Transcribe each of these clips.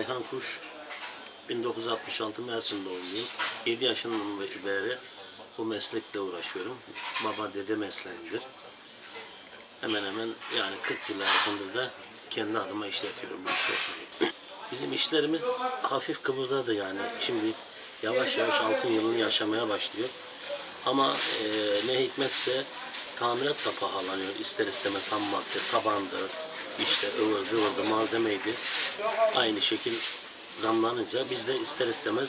Ayhan Kuş 1966 Mersin doğumluyum. 7 yaşından beri bu meslekle uğraşıyorum. Baba dede mesleğimdir. Hemen hemen yani 40 yıl yakındır da kendi adıma işletiyorum bu işletmeyi. Bizim işlerimiz hafif kıvırdadı yani. Şimdi yavaş yavaş altın yılını yaşamaya başlıyor. Ama e, ne hikmetse tamirat da pahalanıyor. İster istemez ham madde, tabandı, işte ıvır zıvırdı, malzemeydi. Aynı şekil zamlanınca biz de ister istemez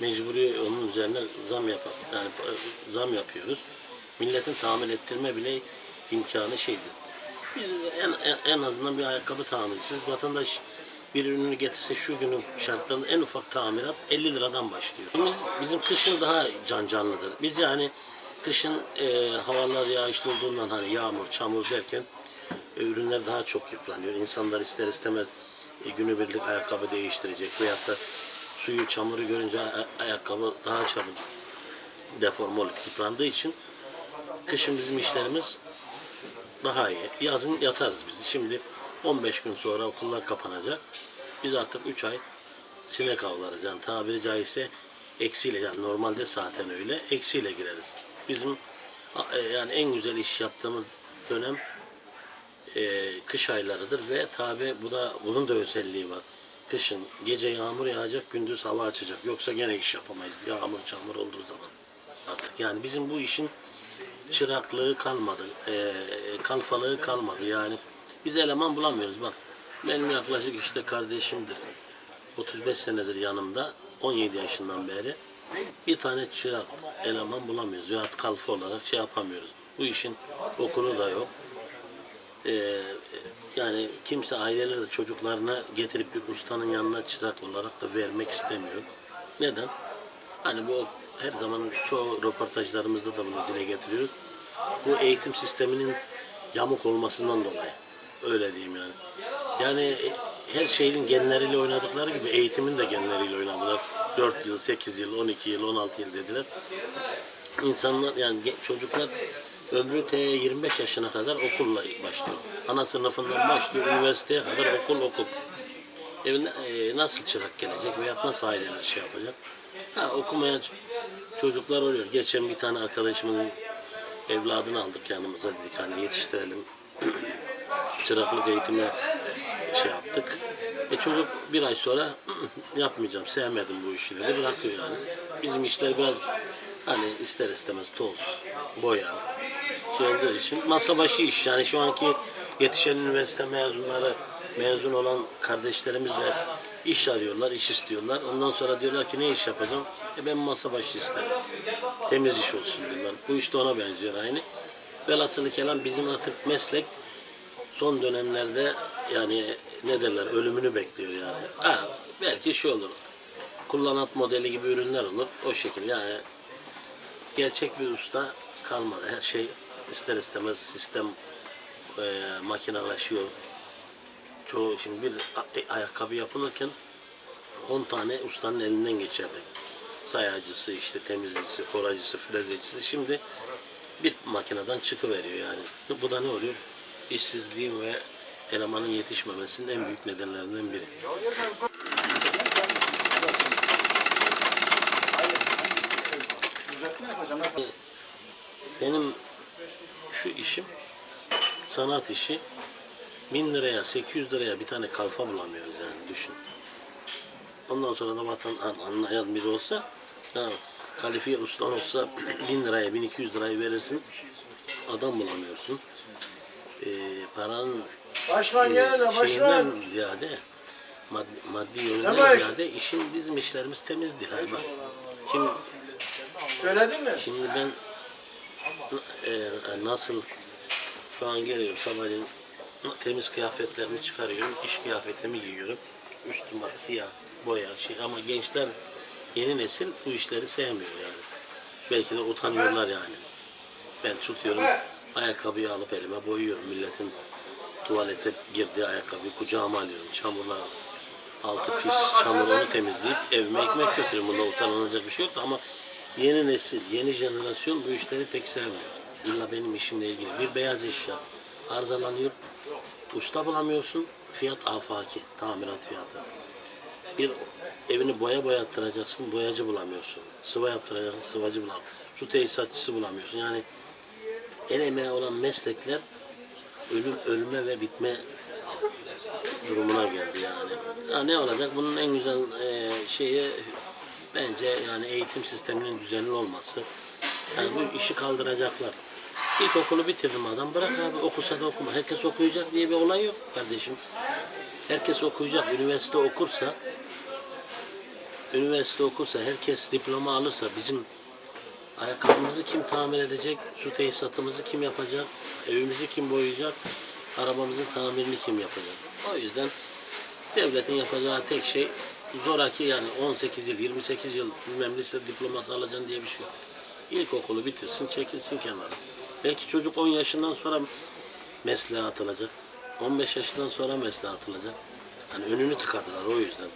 mecburi onun üzerine zam yap yani e, zam yapıyoruz. Milletin tamir ettirme bile imkanı şeydi. Biz en, en, en azından bir ayakkabı tamircisiz. Vatandaş bir ürünü getirse şu günün şartlarında en ufak tamirat 50 liradan başlıyor. Biz, bizim kışın daha can canlıdır. Biz yani kışın e, havalar yağışlı olduğundan hani yağmur, çamur derken ürünler daha çok yıpranıyor. İnsanlar ister istemez e, günübirlik ayakkabı değiştirecek veyahut da suyu, çamuru görünce ay- ayakkabı daha çabuk deforme olup yıprandığı için kışın bizim işlerimiz daha iyi. Yazın yatarız biz. Şimdi 15 gün sonra okullar kapanacak. Biz artık 3 ay sinek avlarız. Yani tabiri caizse eksiyle yani normalde zaten öyle eksiyle gireriz. Bizim e, yani en güzel iş yaptığımız dönem e, kış aylarıdır ve tabi bu da bunun da özelliği var. Kışın gece yağmur yağacak, gündüz hava açacak. Yoksa gene iş yapamayız. Yağmur çamur olduğu zaman artık. Yani bizim bu işin çıraklığı kalmadı, e, kalfalığı kalmadı. Yani biz eleman bulamıyoruz. Bak benim yaklaşık işte kardeşimdir. 35 senedir yanımda. 17 yaşından beri. Bir tane çırak eleman bulamıyoruz. Veyahut kalfa olarak şey yapamıyoruz. Bu işin okulu da yok. Ee, yani kimse aileleri de çocuklarına getirip bir ustanın yanına çırak olarak da vermek istemiyor. Neden? Hani bu her zaman çoğu röportajlarımızda da bunu dile getiriyoruz. Bu eğitim sisteminin yamuk olmasından dolayı. Öyle diyeyim yani. Yani e, her şeyin genleriyle oynadıkları gibi eğitimin de genleriyle oynadılar. 4 yıl, 8 yıl, 12 yıl, 16 yıl dediler. İnsanlar yani çocuklar ömrü T 25 yaşına kadar okulla başlıyor. Ana sınıfından başlıyor, üniversiteye kadar okul okul. Evine e, nasıl çırak gelecek veya nasıl aileler şey yapacak? Ha, okumayan çocuklar oluyor. Geçen bir tane arkadaşımın evladını aldık yanımıza dedik hani yetiştirelim. Çıraklık eğitimi şey yaptık. E çocuk bir ay sonra yapmayacağım, sevmedim bu işi dedi, bırakıyor yani. Bizim işler biraz hani ister istemez toz, boya, şey olduğu için masa başı iş. Yani şu anki yetişen üniversite mezunları, mezun olan kardeşlerimizle iş arıyorlar, iş istiyorlar. Ondan sonra diyorlar ki ne iş yapacağım? E ben masa başı isterim. Temiz iş olsun diyorlar. Bu iş de ona benziyor aynı. Velhasılı kelam bizim artık meslek son dönemlerde yani ne derler ölümünü bekliyor yani. Ha, belki şey olur. Kullanat modeli gibi ürünler olur. O şekilde yani gerçek bir usta kalmadı. Her şey ister istemez sistem e, makinalaşıyor. Çoğu şimdi bir a- ayakkabı yapılırken 10 tane ustanın elinden geçerdi. Sayacısı, işte temizleyicisi, koracısı, frezecisi. Şimdi bir makineden çıkıveriyor yani. Bu da ne oluyor? İşsizliğin ve elemanın yetişmemesinin en büyük nedenlerinden biri. Benim şu işim sanat işi 1000 liraya 800 liraya bir tane kalfa bulamıyoruz yani düşün. Ondan sonra da vatan an- anlayan biri olsa ha, kalifiye ustan olsa 1000 liraya 1200 lirayı verirsin adam bulamıyorsun. Ee, paranın Başkan e, yerine şeyinden başkan. ziyade maddi, maddi yönünden ziyade işin bizim işlerimiz temiz değil. Hani bak, şimdi Söyledin mi? Şimdi ben e, nasıl şu an geliyorum sabahleyin temiz kıyafetlerimi çıkarıyorum, iş kıyafetimi giyiyorum. Üstüm bak siyah, boya şey ama gençler yeni nesil bu işleri sevmiyor yani. Belki de utanıyorlar yani. Ben tutuyorum ayakkabıyı alıp elime boyuyorum. Milletin tuvalete girdiği ayakkabıyı kucağıma alıyorum. Çamurla altı pis çamur onu temizleyip evime ekmek götürüyorum. Bunda utanılacak bir şey yok ama yeni nesil, yeni jenerasyon bu işleri pek sevmiyor. İlla benim işimle ilgili bir beyaz eşya arızalanıyor. usta bulamıyorsun. Fiyat afaki, tamirat fiyatı. Bir evini boya boyattıracaksın, boyacı bulamıyorsun. Sıva yaptıracaksın, sıvacı bulamıyorsun. Su tesisatçısı bulamıyorsun. Yani el emeği olan meslekler ölüm, ölüme ve bitme durumuna geldi yani. Ya ne olacak? Bunun en güzel e, şeyi bence yani eğitim sisteminin düzenli olması. Yani bu işi kaldıracaklar. İlkokulu bitirdim adam. Bırak abi okusa da okuma. Herkes okuyacak diye bir olay yok kardeşim. Herkes okuyacak. Üniversite okursa üniversite okursa, herkes diploma alırsa bizim ayakkabımızı kim tamir edecek, su tesisatımızı kim yapacak, evimizi kim boyayacak, arabamızın tamirini kim yapacak. O yüzden devletin yapacağı tek şey zoraki yani 18 yıl, 28 yıl bilmem lise diploması alacaksın diye bir şey yok. İlkokulu bitirsin, çekilsin kenara. Belki çocuk 10 yaşından sonra mesleğe atılacak. 15 yaşından sonra mesleğe atılacak. Hani önünü tıkadılar o yüzden.